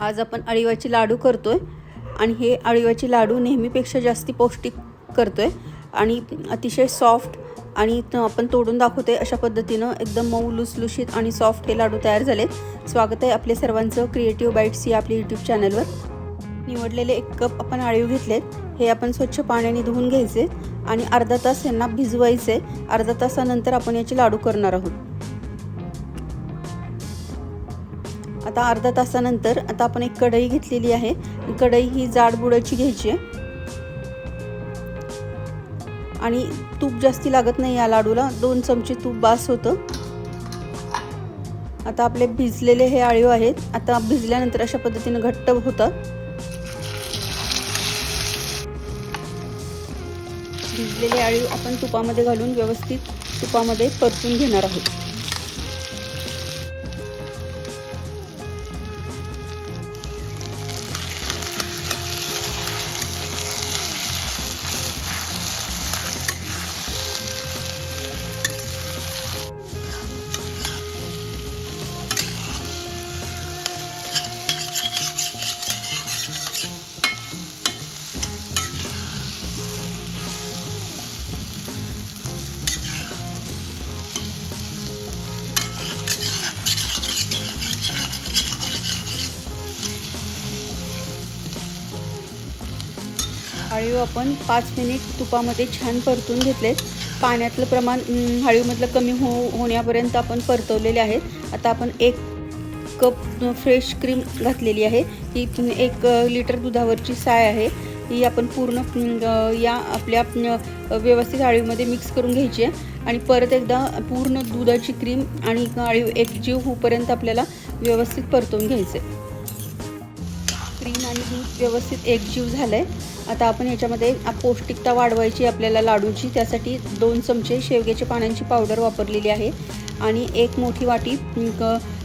आज आपण अळीवाचे लाडू करतो आहे आणि हे अळीवाचे लाडू नेहमीपेक्षा जास्ती पौष्टिक करतो आहे आणि अतिशय सॉफ्ट आणि आपण तोडून दाखवतोय अशा पद्धतीनं एकदम मऊ लुसलुशीत आणि सॉफ्ट हे लाडू तयार झाले स्वागत आहे आपल्या सर्वांचं क्रिएटिव्ह बाईट्स या आपल्या यूट्यूब चॅनलवर निवडलेले एक कप आपण अळीव घेतलेत. हे आपण स्वच्छ पाण्याने धुवून घ्यायचे आणि अर्धा तास यांना भिजवायचे. अर्धा तासानंतर आपण याचे लाडू करणार आहोत. आता अर्धा तासानंतर आता आपण एक कढई घेतलेली आहे. कढई ही जाड बुडाची घ्यायची आहे. आणि तूप जास्ती लागत नाही या लाडूला. दोन चमचे तूप बास होतं. आता आपले भिजलेले हे आळीव आहेत. आता भिजल्यानंतर अशा पद्धतीने घट्ट होतात भिजलेले आळीव आपण तुपामध्ये घालून व्यवस्थित तुपामध्ये परतून घेणार आहोत. अळीव आपण पाच मिनिट तुपामध्ये छान परतून घेतलेत. पाण्यातलं प्रमाण अं, हळीवमधलं कमी हो होण्यापर्यंत आपण परतवलेले आहेत. आता आपण एक कप फ्रेश क्रीम घातलेली आहे. ही एक लिटर दुधावरची साय आहे. ही आपण पूर्ण या आपल्या व्यवस्थित आळीमध्ये मिक्स करून घ्यायची आहे. आणि परत एकदा पूर्ण दुधाची क्रीम आणि आळीव एकजीव होऊपर्यंत आपल्याला व्यवस्थित परतवून घ्यायचे क्रीम आणि दूध व्यवस्थित एकजीव झालं आहे आता आपण याच्यामध्ये पौष्टिकता वाढवायची आपल्याला लाडूची त्यासाठी दोन चमचे शेवग्याच्या पानांची पावडर वापरलेली आहे. आणि एक मोठी वाटी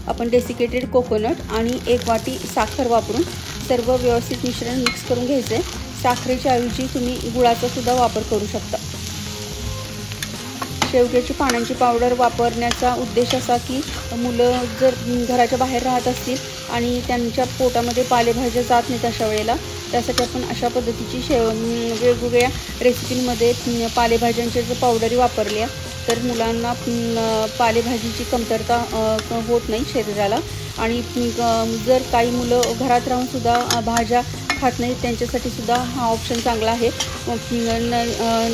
आपण डेसिकेटेड कोकोनट आणि एक वाटी साखर वापरून सर्व व्यवस्थित मिश्रण मिक्स करून घ्यायचं आहे साखरेच्या ऐवजी तुम्ही गुळाचासुद्धा वापर करू शकता. शेवग्याची पानांची पावडर वापरण्याचा उद्देश असा की मुलं जर घराच्या बाहेर राहत असतील आणि त्यांच्या पोटामध्ये पालेभाज्या जात नाहीत अशा वेळेला. त्यासाठी आपण अशा पद्धतीची शेव वेगवेगळ्या रेसिपींमध्ये पालेभाज्यांचे जर पावडरी वापरल्या तर मुलांना पालेभाजीची कमतरता होत नाही शरीराला. आणि जर काही मुलं घरात राहूनसुद्धा भाज्या खात नाहीत त्यांच्यासाठी सुद्धा हा ऑप्शन चांगला आहे. न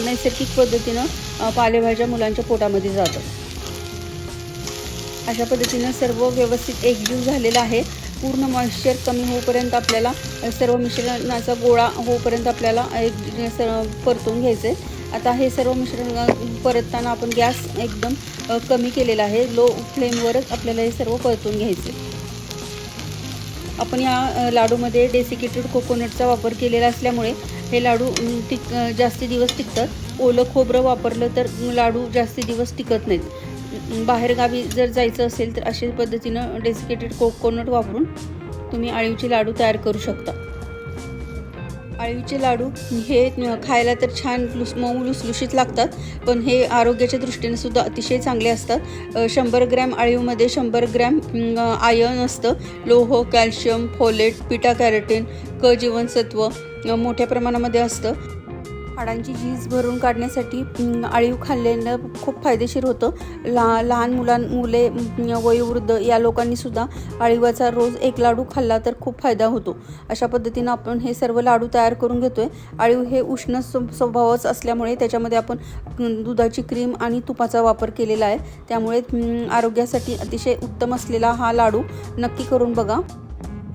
नैसर्गिक पद्धतीनं पालेभाज्या मुलांच्या पोटामध्ये जातात. अशा पद्धतीनं सर्व व्यवस्थित एकजीव झालेला आहे. पूर्ण मॉइश्चर कमी होईपर्यंत आपल्याला सर्व मिश्रणाचा गोळा होईपर्यंत आपल्याला एक स- परतून घ्यायचं आहे आता हे सर्व मिश्रण परतताना आपण गॅस एकदम कमी केलेला आहे. लो फ्लेमवरच आपल्याला हे सर्व परतून घ्यायचं आपण या लाडूमध्ये डेसिकेटेड कोकोनटचा वापर केलेला असल्यामुळे हे लाडू टिक जास्ती दिवस टिकतात. ओलं खोबरं वापरलं तर लाडू जास्ती दिवस टिकत नाहीत. बाहेरगावी जर जायचं असेल तर अशा पद्धतीनं डेसिकेटेड कोकोनट वापरून तुम्ही अळीवचे लाडू तयार करू शकता. अळीवचे लाडू हे खायला तर छान लुस मऊ लुसलुशीत लागतात पण हे आरोग्याच्या दृष्टीने सुद्धा अतिशय चांगले असतात. शंभर ग्रॅम अळीवमध्ये शंभर ग्रॅम आयर्न असतं. लोह कॅल्शियम फोलेट पिटा कॅरेटीन क जीवनसत्व मोठ्या प्रमाणामध्ये असतं. हाडांची झीज भरून काढण्यासाठी आळीव खाल्ल्यानं खूप फायदेशीर होतं. ला लहान मुलां मुले वयोवृद्ध या लोकांनीसुद्धा अळीवाचा आळीवाचा रोज एक लाडू खाल्ला तर खूप फायदा होतो. अशा पद्धतीनं आपण हे सर्व लाडू तयार करून घेतोय. आळीव हे उष्ण स्वभावच असल्यामुळे त्याच्यामध्ये आपण दुधाची क्रीम आणि तुपाचा वापर केलेला आहे. त्यामुळे आरोग्यासाठी अतिशय उत्तम असलेला हा लाडू नक्की करून बघा.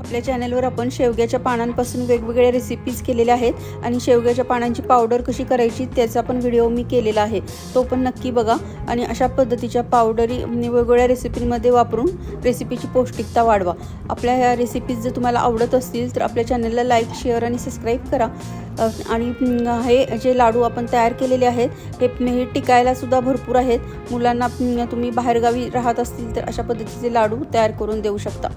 आपल्या चॅनलवर आपण शेवग्याच्या पानांपासून वेगवेगळ्या रेसिपीज केलेल्या आहेत आणि शेवग्याच्या पानांची पावडर कशी करायची त्याचा पण व्हिडिओ मी केलेला आहे. तो पण नक्की बघा आणि अशा पद्धतीच्या पावडरी म्हणजे वेगवेगळ्या रेसिपींमध्ये वापरून रेसिपीची पौष्टिकता वाढवा. आपल्या ह्या रेसिपीज जर तुम्हाला आवडत असतील तर आपल्या चॅनलला लाईक शेअर आणि सबस्क्राईब करा. आणि हे जे लाडू आपण तयार केलेले आहेत हे हे टिकायला सुद्धा भरपूर आहेत. मुलांना तुम्ही बाहेरगावी राहत असतील तर अशा पद्धतीचे लाडू तयार करून देऊ शकता.